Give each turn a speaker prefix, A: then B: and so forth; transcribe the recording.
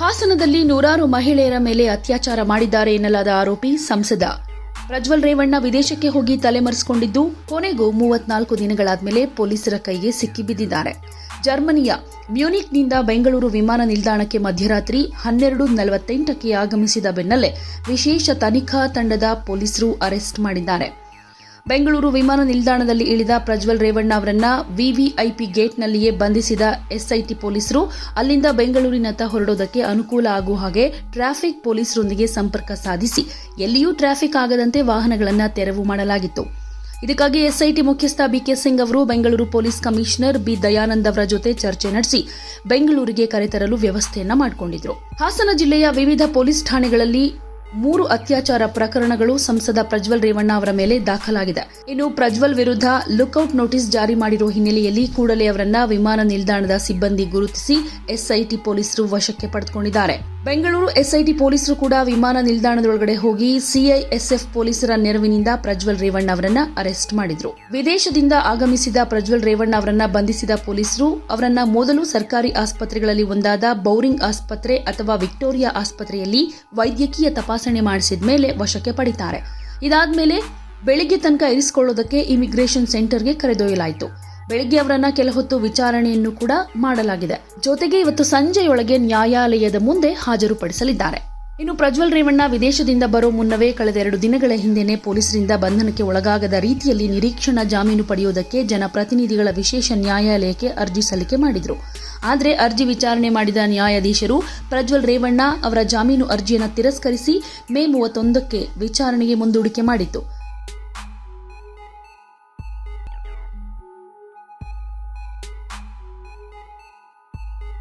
A: ಹಾಸನದಲ್ಲಿ ನೂರಾರು ಮಹಿಳೆಯರ ಮೇಲೆ ಅತ್ಯಾಚಾರ ಮಾಡಿದ್ದಾರೆ ಎನ್ನಲಾದ ಆರೋಪಿ ಸಂಸದ. ಪ್ರಜ್ವಲ್ ರೇವಣ್ಣ ವಿದೇಶಕ್ಕೆ ಹೋಗಿ ತಲೆಮರೆಸಿಕೊಂಡಿದ್ದು, ಕೊನೆಗೂ ಮೂವತ್ನಾಲ್ಕು ದಿನಗಳಾದ್ಮೇಲೆ ಪೊಲೀಸರ ಕೈಗೆ ಸಿಕ್ಕಿಬಿದ್ದಿದ್ದಾರೆ ಜರ್ಮನಿಯ ಮ್ಯೂನಿಕ್ನಿಂದ ಬೆಂಗಳೂರು ವಿಮಾನ ನಿಲ್ದಾಣಕ್ಕೆ ಮಧ್ಯರಾತ್ರಿ ಹನ್ನೆರಡು ನಲವತ್ತೆಂಟಕ್ಕೆ ಆಗಮಿಸಿದ ಬೆನ್ನಲ್ಲೇ ವಿಶೇಷ ತನಿಖಾ ತಂಡದ ಪೊಲೀಸರು ಅರೆಸ್ಟ್ ಮಾಡಿದ್ದಾರೆ. ಬೆಂಗಳೂರು ವಿಮಾನ ನಿಲ್ದಾಣದಲ್ಲಿ ಇಳಿದ ಪ್ರಜ್ವಲ್ ರೇವಣ್ಣ ಅವರನ್ನ ವಿವಿಐಪಿ ಗೇಟ್ನಲ್ಲಿಯೇ ಬಂಧಿಸಿದ ಎಸ್ಐಟಿ ಪೊಲೀಸರು. ಅಲ್ಲಿಂದ ಬೆಂಗಳೂರಿನತ್ತ ಹೊರಡೋದಕ್ಕೆ ಅನುಕೂಲ ಆಗುವ ಹಾಗೆ ಟ್ರಾಫಿಕ್ ಪೊಲೀಸರೊಂದಿಗೆ ಸಂಪರ್ಕ ಸಾಧಿಸಿ. ಎಲ್ಲಿಯೂ ಟ್ರಾಫಿಕ್ ಆಗದಂತೆ ವಾಹನಗಳನ್ನು ತೆರವು ಮಾಡಲಾಗಿತ್ತು. ಇದಕ್ಕಾಗಿ ಎಸ್ಐಟಿ ಮುಖ್ಯಸ್ಥ ಬಿಕೆ ಸಿಂಗ್ ಅವರು Bengaluru police commissioner B Dayanand ಅವರ ಜೊತೆ ಚರ್ಚೆ ನಡೆಸಿ ಬೆಂಗಳೂರಿಗೆ ಕರೆತರಲು ವ್ಯವಸ್ಥೆಯನ್ನ ಮಾಡಿಕೊಂಡಿದ್ರು. ಹಾಸನ ಜಿಲ್ಲೆಯ ವಿವಿಧ ಪೊಲೀಸ್ ಠಾಣೆಗಳಲ್ಲಿ ಮೂರು ಅತ್ಯಾಚಾರ ಪ್ರಕರಣಗಳು ಸಂಸದ ಪ್ರಜ್ವಲ್ ರೇವಣ್ಣ ಅವರ ಮೇಲೆ ದಾಖಲಾಗಿದೆ. ಇನ್ನು ಪ್ರಜ್ವಲ್ ವಿರುದ್ಧ ಲುಕ್ಔಟ್ ನೋಟಿಸ್ ಜಾರಿ ಮಾಡಿರುವ ಹಿನ್ನೆಲೆಯಲ್ಲಿ ಕೂಡಲೇ ಅವರನ್ನ ವಿಮಾನ ನಿಲ್ದಾಣದ ಸಿಬ್ಬಂದಿ ಗುರುತಿಸಿ ಎಸ್ಐಟಿ ಪೊಲೀಸರು ವಶಕ್ಕೆ ಪಡೆದುಕೊಂಡಿದ್ದಾರೆ. ಬೆಂಗಳೂರು ಎಸ್ಐಟಿ ಪೊಲೀಸರು ಕೂಡ ವಿಮಾನ ನಿಲ್ದಾಣದೊಳಗಡೆ ಹೋಗಿ ಸಿಐಎಸ್ಎಫ್ ಪೊಲೀಸರ ನೆರವಿನಿಂದ ಪ್ರಜ್ವಲ್ ರೇವಣ್ಣ ಅವರನ್ನ ಅರೆಸ್ಟ್ ಮಾಡಿದ್ರು. ವಿದೇಶದಿಂದ ಆಗಮಿಸಿದ ಪ್ರಜ್ವಲ್ ರೇವಣ್ಣ ಅವರನ್ನ ಬಂಧಿಸಿದ ಪೊಲೀಸರು ಅವರನ್ನ ಮೊದಲು ಸರ್ಕಾರಿ ಆಸ್ಪತ್ರೆಗಳಲ್ಲಿ ಒಂದಾದ ಬೌರಿಂಗ್ ಆಸ್ಪತ್ರೆ ಅಥವಾ ವಿಕ್ಟೋರಿಯಾ ಆಸ್ಪತ್ರೆಯಲ್ಲಿ ವೈದ್ಯಕೀಯ ತಪಾಸಣೆ ಮಾಡಿಸಿದ ಮೇಲೆ ವಶಕ್ಕೆ ಪಡಿತಾರೆ. ಇದಾದ್ಮೇಲೆ ಬೆಳಿಗ್ಗೆ ತನಕ ಇರಿಸಿಕೊಳ್ಳೋದಕ್ಕೆ ಇಮಿಗ್ರೇಷನ್ ಸೆಂಟರ್ಗೆ ಕರೆದೊಯ್ಯಲಾಯಿತು. ಬೆಳಗ್ಗೆ ಅವರನ್ನ ಕೆಲ ಹೊತ್ತು ವಿಚಾರಣೆಯನ್ನು ಕೂಡ ಮಾಡಲಾಗಿದೆ. ಜೊತೆಗೆ ಇವತ್ತು ಸಂಜೆಯೊಳಗೆ ನ್ಯಾಯಾಲಯದ ಮುಂದೆ ಹಾಜರುಪಡಿಸಲಿದ್ದಾರೆ. ಇನ್ನು ಪ್ರಜ್ವಲ್ ರೇವಣ್ಣ ವಿದೇಶದಿಂದ ಬರೋ ಮುನ್ನವೇ ಕಳೆದ ಎರಡು ದಿನಗಳ ಹಿಂದೆನೆ ಪೊಲೀಸರಿಂದ ಬಂಧನಕ್ಕೆ ಒಳಗಾಗದ ರೀತಿಯಲ್ಲಿ ನಿರೀಕ್ಷಣಾ ಜಾಮೀನು ಪಡೆಯುವುದಕ್ಕೆ ಜನಪ್ರತಿನಿಧಿಗಳ ವಿಶೇಷ ನ್ಯಾಯಾಲಯಕ್ಕೆ ಅರ್ಜಿ ಸಲ್ಲಿಕೆ ಮಾಡಿದರು. ಆದರೆ ಅರ್ಜಿ ವಿಚಾರಣೆ ಮಾಡಿದ ನ್ಯಾಯಾಧೀಶರು ಪ್ರಜ್ವಲ್ ರೇವಣ್ಣ ಅವರ ಜಾಮೀನು ಅರ್ಜಿಯನ್ನು ತಿರಸ್ಕರಿಸಿ ಮೇ ಮೂವತ್ತೊಂದಕ್ಕೆ ವಿಚಾರಣೆಗೆ ಮುಂದೂಡಿಕೆ ಮಾಡಿತ್ತು.